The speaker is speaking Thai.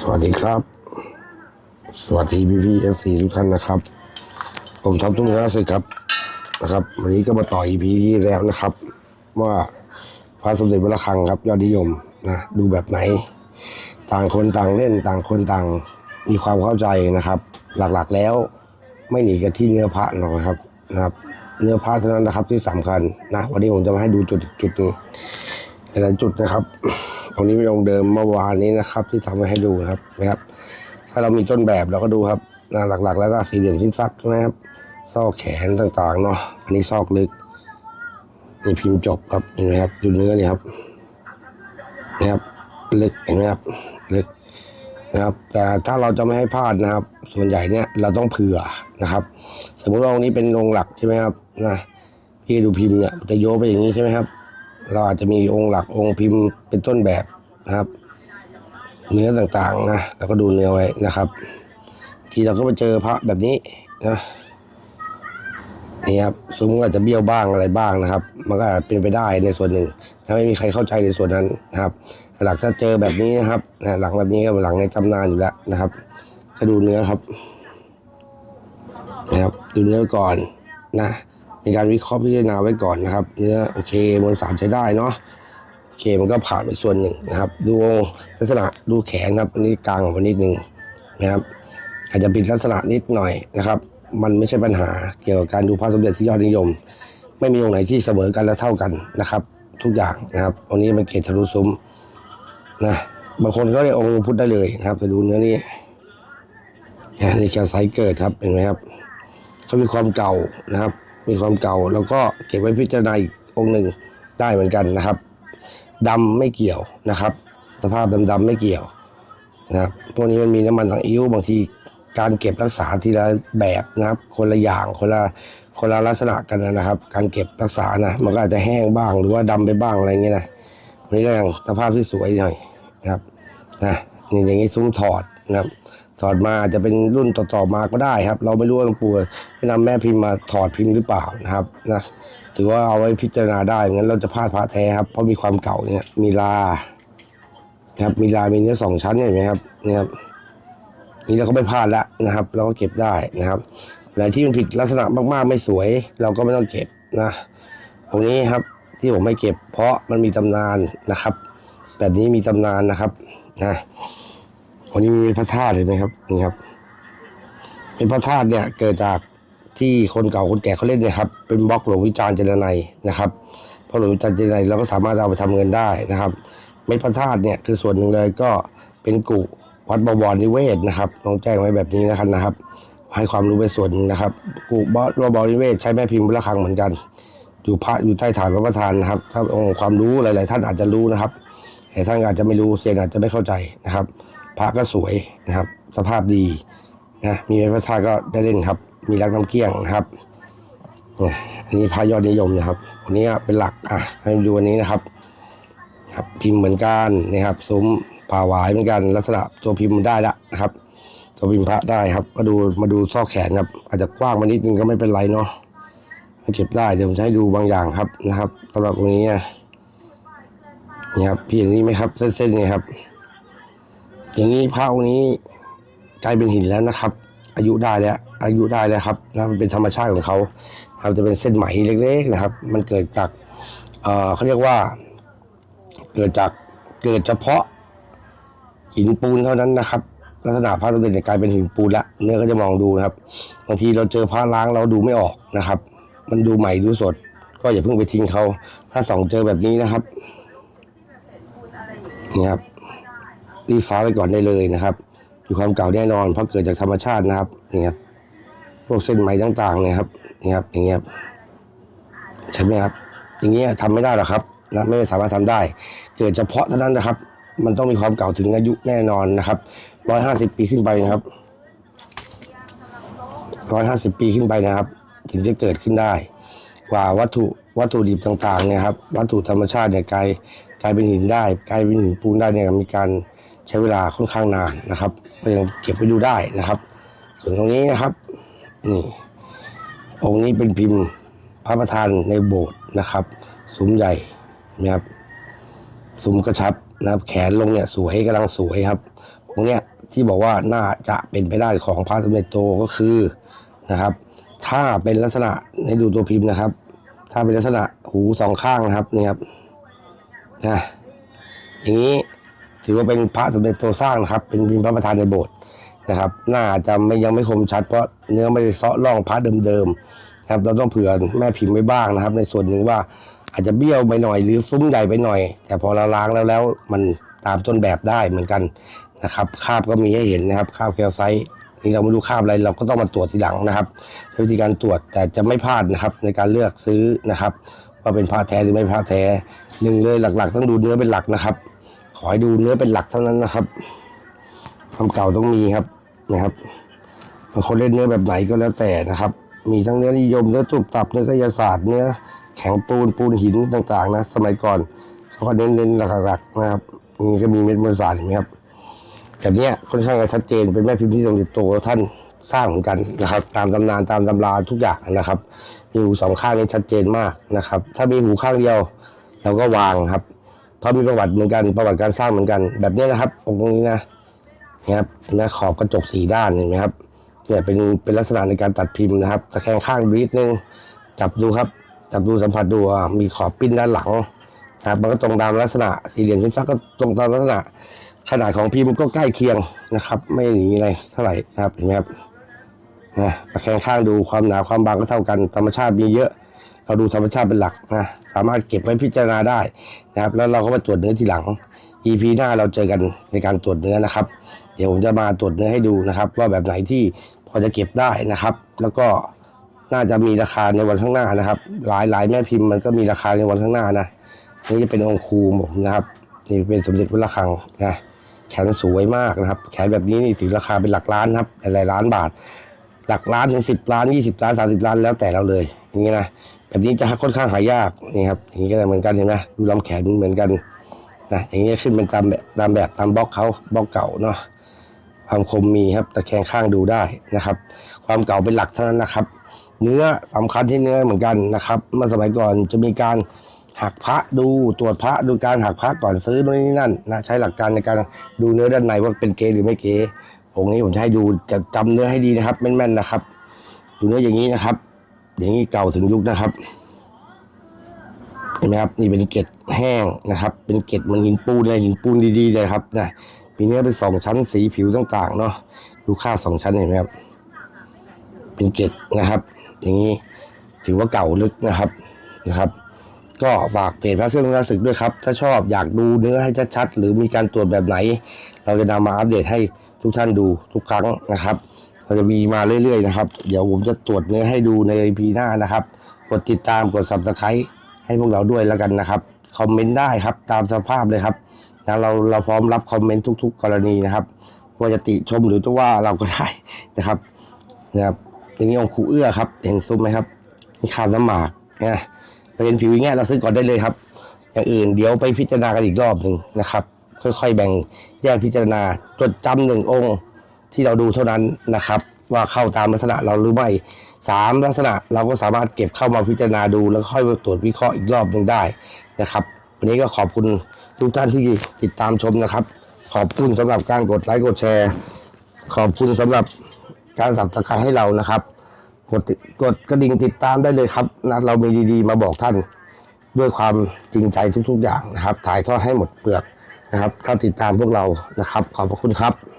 สวัสดีครับ สวัสดีพี่พี่เอฟซีทุกท่านนะครับ ผมทำตุ้งนาสึครับนะครับ วันนี้ก็มาต่อ EP ที่แล้วนะครับ ว่าพระสมเด็จพระระฆังครับ ยอดนิยมนะดูแบบไหน ต่างคนต่างเล่นต่างคนต่างมีความเข้าใจนะครับ หลักๆแล้วไม่หนีกันที่เนื้อพระหรอกครับนะครับ เนื้อพระเท่านั้นนะครับที่สำคัญนะวันนี้ผมจะมาให้ดูจุดจุดหนึงหลายๆจุดนะครับ ตรงนี้เป็นองค์เดิมเมื่อวานนี้นะครับ ที่ทำมาให้ดูนะครับนะครับ ถ้าเรามีต้นแบบเราก็ดูครับนะหลักๆ แล้วก็สี่เหลี่ยมชิ้นซักใช่ไหมครับ ซอกแขนต่างๆเนาะอันนี้ซอกลึกนี่พิมพ์จบครับเห็นไหมครับดูเนื้อนี่ครับนะครับลึกเห็นไหมครับลึกนะครับ แต่ถ้าเราจะไม่ให้พลาดนะครับ ส่วนใหญ่เนี่ยเราต้องเผื่อนะครับ สมมติว่าองค์นี้เป็นองค์หลักใช่ไหมครับนะพี่ดูพิมพ์เนี่ยจะโยกไปอย่างนี้ใช่ไหมครับ เราอาจจะมีองค์หลักองค์พิมพ์เป็นต้นแบบนะครับ เนื้อต่างๆนะเราก็ดูเนื้อไว้นะครับ ทีเราก็ไปเจอพระแบบนี้นะนี่ครับสมมติอาจจะเบี้ยวบ้างอะไรบ้างนะครับ มันก็อาจเป็นไปได้ในส่วนหนึ่ง ถ้าไม่มีใครเข้าใจในส่วนนั้นนะครับ หลักถ้าเจอแบบนี้นะครับหลังแบบนี้ก็หลังในตำนานอยู่แล้วนะครับก็ดูเนื้อครับนะครับดูเนื้อก่อนนะ ในการวิเคราะห์พิจารณาไว้ก่อนนะครับ เนื้อโอเคมวลสารใช้ได้เนาะโอเคมันก็ผ่านไปส่วนหนึ่งนะครับ ดูลักษณะดูแขนครับนนี้กลางออกมานิดนึงนะครับอาจจะผิดลักษณะนิดหน่อยนะครับ มันไม่ใช่ปัญหาเกี่ยวกับการดูพระสมเด็จที่ยอดนิยม ไม่มีองค์ไหนที่เสมอกันและเท่ากันนะครับ ทุกอย่างนะครับองค์นี้มันเกศทะลุซุ้มนะบางคนก็เรียกองค์พุทธได้เลยนะครับไปดูเนื้อนี้เนี่ยนี่แค่ไซส์เกิดครับเห็นไหมครับเขามีความเก่านะครับ มีความเก่า แล้วก็เก็บไว้พิจารณาอีกองหนึ่งได้เหมือนกันนะครับดำไม่เกี่ยวนะครับ สภาพดำๆไม่เกี่ยวนะครับพวกนี้มันมีน้ำมันต่างอิ้วบางทีการเก็บรักษาทีละแบบนะครับ คนละอย่างคนละคนละลักษณะกันนะครับ การเก็บรักษานะมันก็อาจจะแห้งบ้างหรือว่าดำไปบ้างอะไรเงี้ยนะอันนี้ก็ยังสภาพที่สวยหน่อยนะครับนะนี่อย่างนี้ซุ้มถอดนะครับ ถอดมาจะเป็นรุ่นต่อๆมาก็ได้ครับ เราไม่รู้ว่าหลวงปู่ให้นำแม่พิมพ์มาถอดพิมพ์หรือเปล่านะครับนะถือว่าเอาไว้พิจารณาได้งั้นเราจะพลาดพระแท้ครับเพราะมีความเก่าเนี่ยมีลานะครับมีลามีเนื้อสองชั้นเห็นไหมครับนี่ครับนี่เราก็ไม่พลาดแล้วนะครับ เราก็เก็บได้นะครับอะไรที่มันผิดลักษณะมากๆไม่สวย เราก็ไม่ต้องเก็บนะตรงนี้ครับที่ผมไม่เก็บ เพราะมันมีตำนานนะครับ แบบนี้มีตำนานนะครับนะ วันนี้มีพระธาตุเห็นไหมครับนี่ครับ เป็นพระธาตุเนี่ยเกิดจากที่คนเก่าคนแก่เขาเล่นเนี่ยครับ เป็นบล็อกหลวงวิจารณ์เจรไนนะครับพราะหลวงวิจารณ์เจรไนเราก็สามารถเอาไปทำเงินได้นะครับเม็ดพระธาตุเนี่ยคือส่วนหนึ่งเลยก็เป็นกุวัดบวรนิเวศนะครับต้องแจ้งไว้แบบนี้นะครับนะครับ ให้ความรู้ไปส่วนหนึ่งนะครับกุวัดบวรนิเวศใช้แม่พิมพ์พระคังเหมือนกัน อยู่พระอยู่ใต้ฐานพระประธานนะครับ ถ้าองค์ความรู้หลาย ๆ ท่านอาจจะรู้นะครับแต่ท่านอาจจะไม่รู้เซียนอาจจะไม่เข้าใจนะครับ พระก็สวยนะครับ สภาพดีนะมีพระธาตุก็ได้เล่นครับ มีรักน้ำเกลี้ยงนะครับนี่ยอันนี้พระยอดนิยมนะครับวันนี้เป็นหลักอะให้ดูอันนี้นะครับครับพิมพ์เหมือนกันนะครับซุ้มป่าหวายเหมือนกันลักษณะตัวพิมพ์มันได้ละนะครับ ตัวพิมพ์พระได้ครับ ก็ดูมาดูซอกแขนครับ อาจจะกว้างมานิดนึงก็ไม่เป็นไรเนาะเก็บได้เดี๋ยวผมจะให้ดูบางอย่างครับนะครับสำหรับตรงนี้นี่ยนี่ครับพี่เห็นนี่ไหมครับ เส้นๆนี่ครับ อย่างนี้พระองค์นี้กลายเป็นหินแล้วนะครับ อายุได้แล้ว อายุได้แล้วครับนะมันเป็นธรรมชาติของเขาครับจะเป็นเส้นไหมเล็กๆนะครับ มันเกิดจากเขาเรียกว่า เกิดจากเกิดเฉพาะหินปูนเท่านั้นนะครับลักษณะพระสมเด็จเนี่ยกลายเป็นหินปูนละเนื้อก็จะมองดูนะครับบางทีเราเจอพระล้างเราดูไม่ออกนะครับ มันดูใหม่ดูสด ก็อย่าเพิ่งไปทิ้งเขาถ้าสองเจอแบบนี้นะครับนี่ครับ รีบฟ้าไปก่อนได้เลยนะครับมีความเก่าแน่นอน เพราะเกิดจากธรรมชาตินะครับนี่ครับพวกเส้นไหมต่างๆนี่ยครับนี่ครับอย่างเงี้ยครับใช่ไหมครับ อย่างเงี้ยทำไม่ได้หรอกครับนะไม่สามารถทำได้ เกิดเฉพาะเท่านั้นนะครับ มันต้องมีความเก่าถึงอายุแน่นอนนะครับร้อยห้าสิบปีขึ้นไปนะครับร้อยห้าสิบปีขึ้นไปนะครับ ถึงจะเกิดขึ้นได้กว่าวัตถุวัตถุดิบต่างๆเนี่ยครับวัตถุธรรมชาติเนี่ยกลายกลายเป็นหินได้ กลายเป็นหินปูนได้เนี่ยมีการ ใช้เวลาค่อนข้างนานนะครับก็ยังเก็บไว้ดูได้นะครับ ส่วนตรงนี้นะครับนี่องค์นี้เป็นพิมพ์พระประธานในโบสถ์นะครับซุ้มใหญ่นะครับซุ้มกระชับนะครับแขนลงเนี่ยสวยกำลังสวยครับองค์เนี้ยที่บอกว่าน่าจะเป็นไปได้ของพระสมเด็จโตก็คือนะครับ ถ้าเป็นลักษณะให้ดูตัวพิมพ์นะครับ ถ้าเป็นลักษณะหูสองข้างนะครับนี่ครับนะอย่างนี้ ถือว่าเป็นพระสมเด็จโตสร้างนะครับ เป็นพิมพ์พระประธานในโบสถ์นะครับน่าจะไม่ยังไม่คมชัดเพราะเนื้อไม่ได้เซาะร่องพระเดิมๆนะครับเราต้องเผื่อแม่พิมพ์ไว้บ้างนะครับ ในส่วนหนึ่งว่าอาจจะเบี้ยวไปหน่อยหรือซุ้มใหญ่ไปหน่อย แต่พอเราล้างแล้วแล้วมันตามต้นแบบได้เหมือนกันนะครับคาบก็มีให้เห็นนะครับคาบแคลไซต์นี่เราไม่รู้คาบอะไรเราก็ต้องมาตรวจทีหลังนะครับใช้วิธีการตรวจแต่จะไม่พลาดนะครับในการเลือกซื้อนะครับว่าเป็นผ้าแท้หรือไม่ผ้าแท้หนึ่งเลยหลัก ๆ ต้องดูเนื้อเป็นหลักนะครับ ขอให้ดูเนื้อเป็นหลักเท่านั้นนะครับ ความเก่าต้องมีครับนะครับบางคนเล่นเนื้อแบบไหนก็แล้วแต่นะครับ มีทั้งเนื้อนิยมเนื้อตุบตับเนื้อกายศาสตร์เนื้อแข็งปูนปูนหินต่างๆ นะ สมัยก่อนเขาก็เน้นๆหลักๆนะครับนี่ก็มีเม็ดมวลสารเห็นไหมครับแบบนี้ค่อนข้างจะชัดเจนเป็นแม่พิมพ์ที่สมเด็จโตท่านสร้างเหมือนกันนะครับ ตามตำนานตามตำราทุกอย่างนะครับมีหูสองข้างนี่ชัดเจนมากนะครับ ถ้ามีหูข้างเดียวเราก็วางครับ เพราะมีประวัติเหมือนกันประวัติการสร้างเหมือนกัน แบบนี้นะครับองค์นี้นะนะครับนไหมขอบกระจกสีด้านเห็นไหมครับเนี่ยเป็นเป็นลักษณะในการตัดพิมพ์นะครับตะแคงข้างนิดนึงจับดูครับจับดูสัมผัสดูมีขอบปิ้นด้านหลังนะครับมันก็ตรงตามลักษณะสี่เหลี่ยมชิ้นฟ้าก็ตรงตามลักษณะ ขนาดของพิมพ์ก็ใกล้เคียงนะครับ ไม่หนีอะไรเท่าไหร่นะครับเห็นไหมครับนะตะแคงข้างดูความหนาความบางก็เท่ากันธรรมชาติมีเยอะ เราดูธรรมชาติเป็นหลักนะสามารถเก็บไว้พิจารณาได้นะครับ แล้วเราก็มาตรวจเนื้อทีหลัง EP หน้าเราเจอกันในการตรวจเนื้อนะครับ เดี๋ยวผมจะมาตรวจเนื้อให้ดูนะครับ ว่าแบบไหนที่พอจะเก็บได้นะครับ แล้วก็น่าจะมีราคาในวันข้างหน้านะครับ หลายหลายแม่พิมพ์มันก็มีราคาในวันข้างหน้านะนี่จะเป็นองค์ครูผมนะครับนี่เป็นสมเด็จพระระฆังนะแขนสวยมากนะครับ แขนแบบนี้นี่ถือราคาเป็นหลักล้านครับหลายล้านบาท หลักล้านถึงสิบล้านยี่สิบล้านสามสิบล้านแล้วแต่เราเลยอย่างนี้นะ แบบนี้จะค่อนข้างหายากนี่ครับอย่างนี้ก็เหมือนกันเห็นไหมดูลำแขนเหมือนกันนะอย่างนี้ขึ้นเป็นตามแบบตามแบบตามบล็อกเขาบล็อกเก่าเนาะความคมมีครับตะแคงข้างดูได้นะครับ ความเก่าเป็นหลักเท่านั้นนะครับ เนื้อสำคัญที่เนื้อเหมือนกันนะครับ เมื่อสมัยก่อนจะมีการหักพระดูตรวจพระดูการหักพระก่อนซื้อนู่นนี่นั่นนะใช้หลักการในการดูเนื้อด้านในว่าเป็นเกหรือไม่เกองค์นี้ผมจะให้ดูจะจำเนื้อให้ดีนะครับแม่นๆนะครับ ดูเนื้ออย่างนี้นะครับ อย่างนี้เก่าถึงยุคนะครับเห็นไหมครับนี่เป็นเกล็ดแห้งนะครับ เป็นเกล็ดเหมันหินปูนเลยหินปูนดีๆเลยครับนะมีเนื้อเป็นสองชั้นสีผิวต่างๆเนาะดูค่าสองชั้นเห็นไหมครับ เป็นเกล็ดนะครับ อย่างนี้ถือว่าเก่าลึกนะครับนะครับ ก็ฝากเพจพระเครื่องราศึกด้วยครับ ถ้าชอบอยากดูเนื้อให้ชัดๆหรือมีการตรวจแบบไหน เราจะนำมาอัปเดตให้ทุกท่านดูทุกครั้งนะครับ เราจะมีมาเรื่อยๆนะครับ เดี๋ยวผมจะตรวจเนื้อให้ดูใน EP หน้านะครับ กดติดตามกด subscribe ให้พวกเราด้วยแล้วกันนะครับคอมเมนต์ได้ครับตามสภาพเลยครับนะเราเราพร้อมรับคอมเมนต์ทุก ๆ กรณีนะครับว่าจะติชมหรือจะว่าเราก็ได้นะครับนะครับอย่างนี้องคูเอื้อครับ เห็นซุ้มไหมครับมีคราบน้ำหมากนะเราเห็นผิวอย่างเงี้ยเราซื้อก่อนได้เลยครับ อย่างอื่นเดี๋ยวไปพิจารณากันอีกรอบหนึ่งนะครับ ค่อยๆ แบ่งแยกพิจารณาจดจำหนึ่งองค์ ที่เราดูเท่านั้นนะครับ ว่าเข้าตามลักษณะเราหรือไม่สามลักษณะเราก็สามารถเก็บเข้ามาพิจารณาดูแล้วค่อยมาตรวจวิเคราะห์อีกรอบหนึ่งได้นะครับ วันนี้ก็ขอบคุณทุกท่านที่ติดตามชมนะครับ ขอบคุณสำหรับการกดไลค์กดแชร์ ขอบคุณสำหรับการสับสกายให้เรานะครับกดติดกดกระดิ่งติดตามได้เลยครับนะเรามีดีๆ มาบอกท่านด้วยความจริงใจทุก ๆ อย่างนะครับถ่ายทอดให้หมดเปลือกนะครับเข้าติดตามพวกเรานะครับ ขอบพระคุณครับ